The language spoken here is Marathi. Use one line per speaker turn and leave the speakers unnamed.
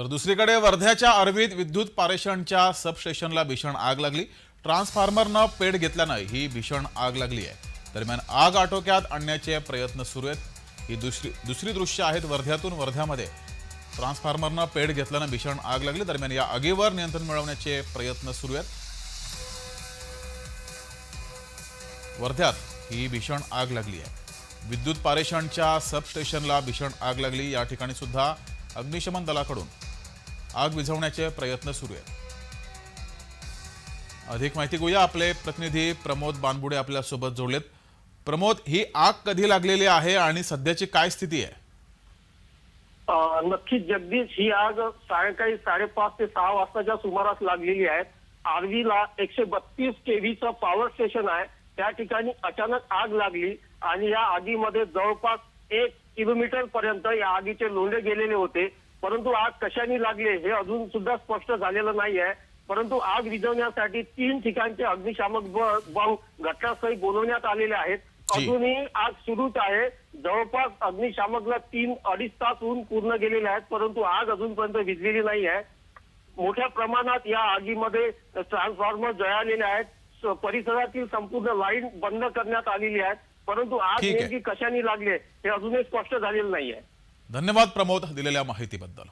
तर दुसरीकडे वर्ध्याच्या अरवीत विद्युत पारेषणच्या सबस्टेशनला भीषण आग लागली. ट्रान्सफॉर्मरनं पेट घेतल्यानं ही भीषण आग लागली आहे. दरम्यान आग आटोक्यात आणण्याचे प्रयत्न सुरू आहेत. ही दुसरी दुसरी दृश्य आहेत वर्ध्यातून वर्ध्यामध्ये. ट्रान्सफॉर्मरनं पेट घेतल्यानं भीषण आग लागली. दरम्यान या आगीवर नियंत्रण मिळवण्याचे प्रयत्न सुरू आहेत. वर्ध्यात ही भीषण आग लागली आहे. विद्युत पारेषणच्या सबस्टेशनला भीषण आग लागली. या ठिकाणी सुद्धा अग्निशमन दलाकडून आग विझवण्याचे प्रयत्न सुरू आहेत. अधिक माहिती घेऊया. आपले प्रतिनिधी प्रमोद बानबुडे आपल्यासोबत जोडलेत. प्रमोद ही आग कधी लागलेली आहे आणि सध्याची काय स्थिती आहे?
नक्कीच जगदीश ही आग सायंकाळी साडेपाच ते सहा वाजताच्या सुमारास लागलेली आहे. आर्वीला एकशे बत्तीस केव्हीचं पॉवर स्टेशन आहे. त्या ठिकाणी अचानक आग लागली आणि या आगीमध्ये जवळपास एक किलोमीटर पर्यंत या आगीचे लोंढे गेलेले होते. परंतु आग कशाने लागले हे अजून सुद्धा स्पष्ट झालेलं नाही आहे परंतु आग विझवण्यासाठी तीन ठिकाणचे अग्निशामक ब- बंब घटनास्थळी बोलवण्यात आलेले आहेत. अजूनही आग सुरूच आहे. जवळपास अग्निशामकला तीन अडीच तास होऊन पूर्ण गेलेले आहेत परंतु आग अजूनपर्यंत विझलेली नाही आहे मोठ्या प्रमाणात या आगीमध्ये ट्रान्सफॉर्मर जळालेले आहेत. परिसरातील संपूर्ण लाईन बंद करण्यात आलेली आहे परंतु आग. नेमकी कशाने लागले हे अजूनही स्पष्ट झालेलं नाही आहे
धन्यवाद प्रमोद दिलेल्या माहितीबद्दल.